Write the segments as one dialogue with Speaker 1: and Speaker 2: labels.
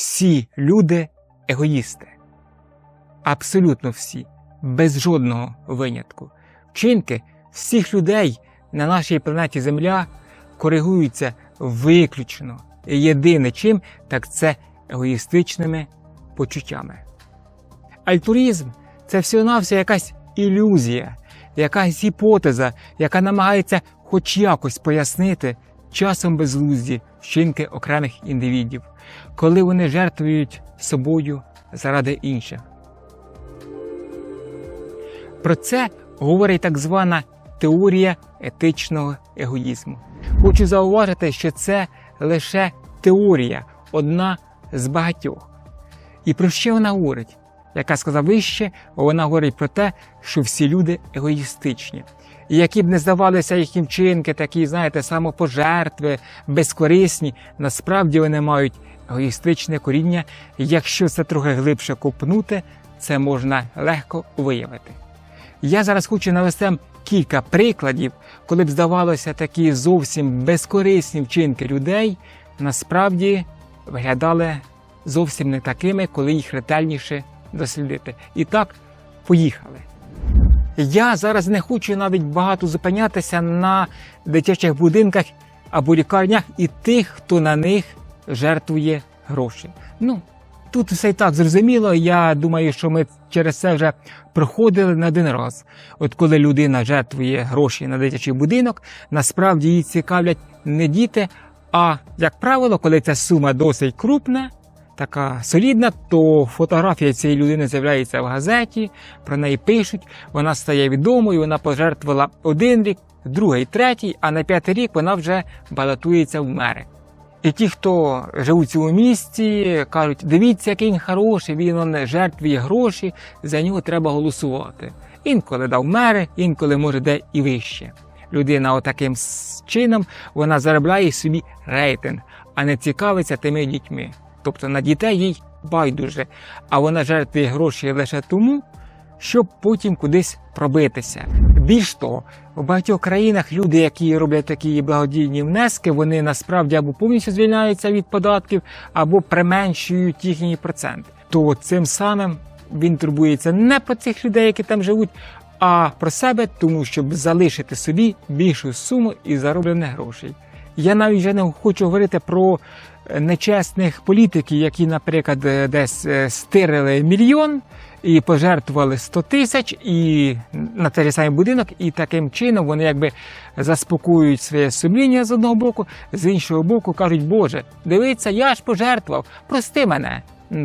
Speaker 1: всі люди егоїсти. Абсолютно всі, без жодного винятку. Вчинки всіх людей на нашій планеті Земля коригуються виключно і єдине чим, так це егоїстичними почуттями. Альтуризм це всього-навсього якась ілюзія, якась гіпотеза, яка намагається хоч якось пояснити часом безглузді вчинки окремих індивідів, коли вони жертвують собою заради інших. Про це говорить так звана теорія етичного егоїзму. Хочу зауважити, що це лише теорія, одна з багатьох. І про що вона говорить? Як я сказав вище, вона говорить про те, що всі люди егоїстичні. І які б не здавалися їхні вчинки, такі, знаєте, самопожертви, безкорисні, насправді вони мають егоїстичне коріння. Якщо це трохи глибше копнути, це можна легко виявити. Я зараз хочу навести кілька прикладів, коли б здавалося такі зовсім безкорисні вчинки людей, насправді виглядали зовсім не такими, коли їх ретельніше дослідити. І так, поїхали. Я зараз не хочу навіть багато зупинятися на дитячих будинках або лікарнях і тих, хто на них жертвує гроші. Ну, тут все і так зрозуміло. Я думаю, що ми через це вже проходили не один раз. От коли людина жертвує гроші на дитячий будинок, насправді її цікавлять не діти, а, як правило, коли ця сума досить крупна, така солідна, то фотографія цієї людини з'являється в газеті, про неї пишуть, вона стає відомою, вона пожертвувала один рік, другий, третій, а на п'ятий рік вона вже балотується в мери. І ті, хто живуть в цьому місті, кажуть, дивіться, який він хороший, він он жертвує гроші, за нього треба голосувати. Інколи дав мери, інколи може де і вище. Людина отаким чином вона заробляє собі рейтинг, а не цікавиться тими дітьми. Тобто на дітей їй байдуже, а вона жертвує гроші лише тому, щоб потім кудись пробитися. Більш того, у багатьох країнах люди, які роблять такі благодійні внески, вони насправді або повністю звільняються від податків, або применшують їхній процент. То цим самим він турбується не про цих людей, які там живуть, а про себе, тому щоб залишити собі більшу суму і зароблених грошей. Я навіть вже не хочу говорити про нечесних політиків, які, наприклад, е, десь е, стирили мільйон і пожертвували 100 тисяч і на той самий будинок, і таким чином вони якби заспокоюють своє сумління з одного боку, з іншого боку кажуть, Боже, дивіться, я ж пожертвував, прости мене.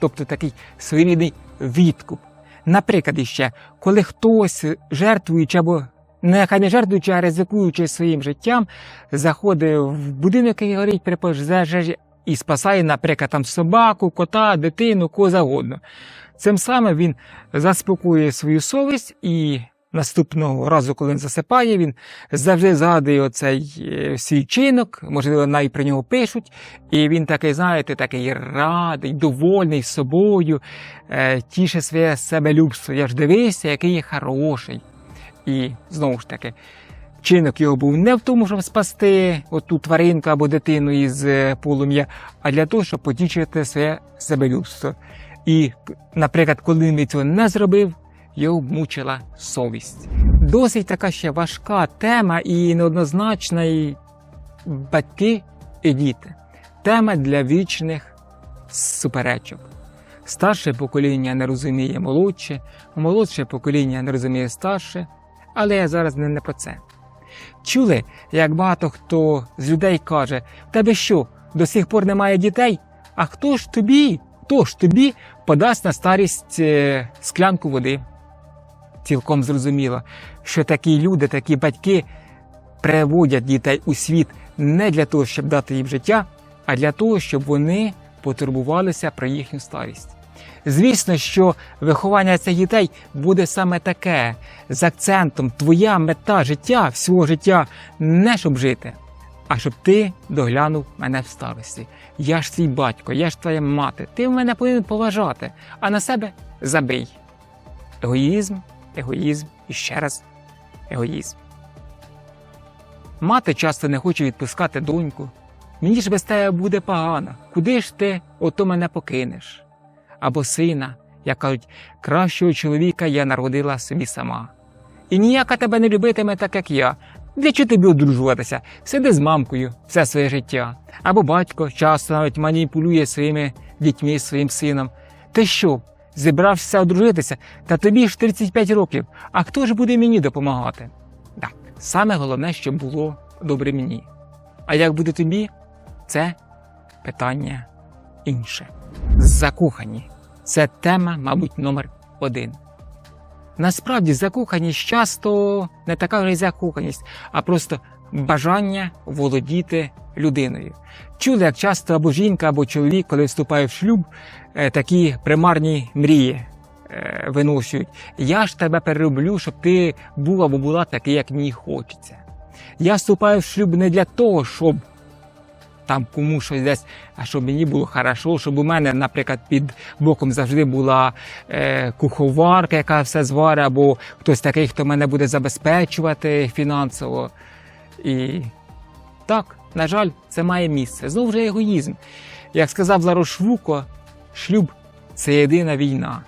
Speaker 1: Тобто такий своєрідний відкуп. Наприклад, іще, коли хтось жертвуючи або нехай не жертвуючи, а ризикуючи своїм життям, заходить в будинок, який горить при пожежі, і спасає, наприклад, там собаку, кота, дитину, кого завгодно. Цим самим він заспокоює свою совість і наступного разу, коли він засипає, він завжди згадує оцей е, свій чинок, можливо, навіть про нього пишуть, і він такий, знаєте, такий радий, довольний собою, е, тіше своє себелюбство. Я ж дивився, який я хороший. І знову ж таки, чинок його був не в тому, щоб спасти оту тваринку або дитину із е, полум'я, а для того, щоб потішити своє себелюбство. І, наприклад, коли він цього не зробив, його мучила совість. Досить така ще важка тема і неоднозначна, і батьки і діти. Тема для вічних суперечок. Старше покоління не розуміє молодше, молодше покоління не розуміє старше, але я зараз не про це. Чули, як багато хто з людей каже: «В тебе що, до сих пор немає дітей? А хто ж тобі, хто ж тобі подасть на старість е, склянку води? Цілком зрозуміло, що такі люди, такі батьки приводять дітей у світ не для того, щоб дати їм життя, а для того, щоб вони потурбувалися про їхню старість. Звісно, що виховання цих дітей буде саме таке з акцентом твоя мета життя, всього життя не щоб жити, а щоб ти доглянув мене в старості. Я ж твій батько, я ж твоя мати. Ти мене повинен поважати, а на себе забий. Егоїзм, егоїзм і ще раз егоїзм. Мати часто не хоче відпускати доньку, Мені ж без тебе буде погано. Куди ж ти ото мене покинеш? Або сина, як кажуть, кращого чоловіка я народила собі сама. І ніяка тебе не любитиме, так як я. Для чого тобі одружуватися? Сиди з мамкою все своє життя. Або батько часто навіть маніпулює своїми дітьми, своїм сином. Ти що, зібрався одружитися? Та тобі ж 35 років. А хто ж буде мені допомагати? Так, саме головне, щоб було добре мені. А як буде тобі, це питання інше. Закохані. Це тема, мабуть, номер один. Насправді закоханість часто не така вже закоханість, а просто бажання володіти людиною. Чули, як часто або жінка, або чоловік, коли вступає в шлюб, е, такі примарні мрії е, виношують. Я ж тебе перероблю, щоб ти був або була такий, як мені хочеться. Я вступаю в шлюб не для того, щоб там комусь щось десь, а щоб мені було хорошо, щоб у мене, наприклад, під боком завжди була е, куховарка, яка все зварить, або хтось такий, хто мене буде забезпечувати фінансово. І так, на жаль, це має місце. Знову ж егоїзм. Як сказав Ларош Вуко, шлюб це єдина війна,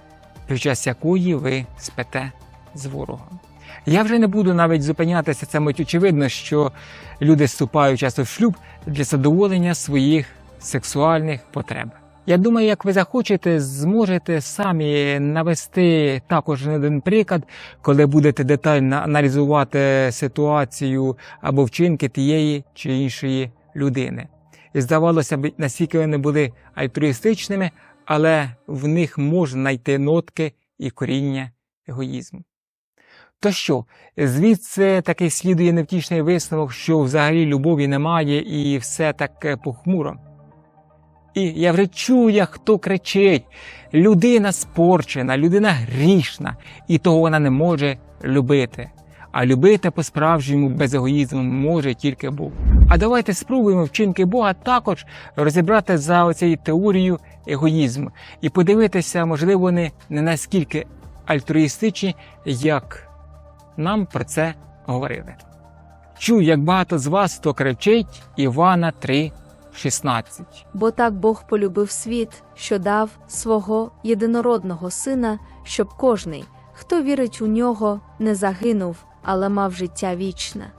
Speaker 1: під час якої ви спите з ворогом. Я вже не буду навіть зупинятися, це мить очевидно, що люди вступають часто в шлюб для задоволення своїх сексуальних потреб. Я думаю, як ви захочете, зможете самі навести також один приклад, коли будете детально аналізувати ситуацію або вчинки тієї чи іншої людини. І здавалося б, наскільки вони були альтруїстичними, але в них можна знайти нотки і коріння егоїзму. То що, звідси такий слідує невтішний висновок, що взагалі любові немає і все таке похмуро. І я вже чую, хто кричить: людина спорчена, людина грішна, і того вона не може любити. А любити по-справжньому без егоїзму може тільки Бог. А давайте спробуємо вчинки Бога також розібрати за оцією теорією егоїзму і подивитися, можливо, вони не наскільки альтруїстичні, як нам про це говорили. Чую, як багато з вас то кричить Івана 3,16.
Speaker 2: Бо так Бог полюбив світ, що дав свого єдинородного сина, щоб кожний, хто вірить у нього, не загинув, але мав життя вічне.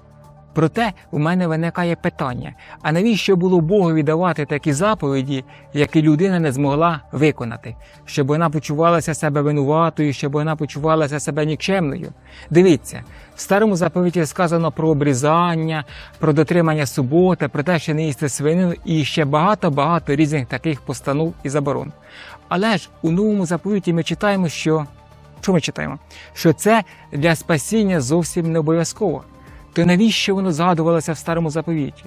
Speaker 1: Проте у мене виникає питання: а навіщо було Богові давати такі заповіді, які людина не змогла виконати, щоб вона почувалася себе винуватою, щоб вона почувалася себе нікчемною? Дивіться, в старому заповіті сказано про обрізання, про дотримання суботи, про те, що не їсти свинину і ще багато-багато різних таких постанов і заборон. Але ж у новому заповіті ми читаємо, що що ми читаємо? Що це для спасіння зовсім не обов'язково. То навіщо воно згадувалося в старому заповіті?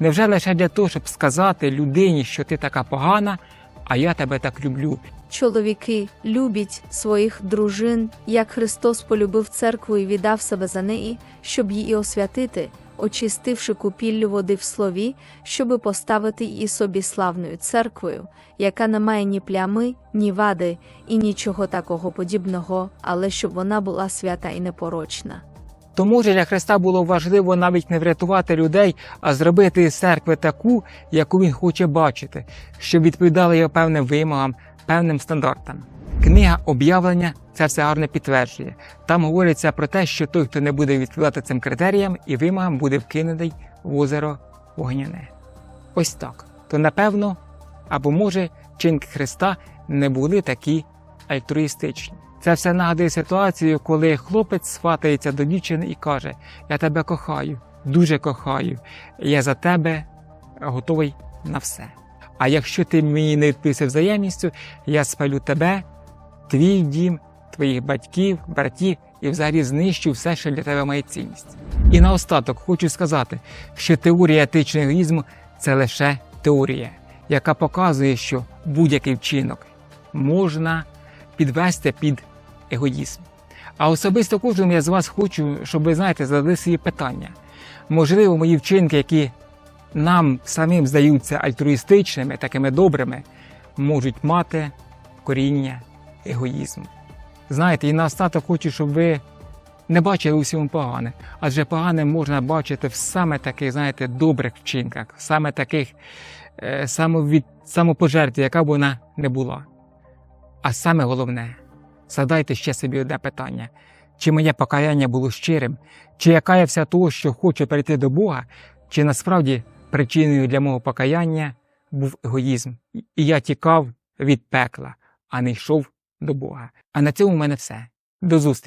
Speaker 1: Невже лише для того, щоб сказати людині, що ти така погана, а я тебе так люблю?
Speaker 2: Чоловіки любіть своїх дружин, як Христос полюбив церкву і віддав себе за неї, щоб її освятити, очистивши купіллю води в слові, щоби поставити її собі славною церквою, яка не має ні плями, ні вади і нічого такого подібного, але щоб вона була свята і непорочна.
Speaker 1: То може для Христа було важливо навіть не врятувати людей, а зробити церкви таку, яку він хоче бачити, щоб відповідала його певним вимогам, певним стандартам. Книга об'явлення це все гарно підтверджує. Там говориться про те, що той, хто не буде відповідати цим критеріям і вимогам, буде вкинений в озеро вогняне. Ось так. То напевно, або може вчинки Христа не були такі альтруїстичні. Це все нагадує ситуацію, коли хлопець сватається до дівчини і каже: Я тебе кохаю, дуже кохаю, я за тебе готовий на все. А якщо ти мені не відповісти взаємністю, я спалю тебе, твій дім, твоїх батьків, братів і взагалі знищу все, що для тебе має цінність. І наостаток хочу сказати, що теорія етичного егоїзму це лише теорія, яка показує, що будь-який вчинок можна підвести під егоїзм. А особисто кожному я з вас хочу, щоб ви знаєте, задали свої питання. Можливо, мої вчинки, які нам самим здаються альтруїстичними, такими добрими, можуть мати коріння егоїзму. Знаєте, і наостаток хочу, щоб ви не бачили у всьому погане, адже погане можна бачити в саме таких, знаєте, добрих вчинках, саме таких е, самовід, самопожертві, яка б вона не була. А саме головне, задайте ще собі одне питання: чи моє покаяння було щирим, чи я каявся того, що хочу перейти до Бога, чи насправді причиною для мого покаяння був егоїзм, і я тікав від пекла, а не йшов до Бога. А на цьому в мене все. До зустрічі!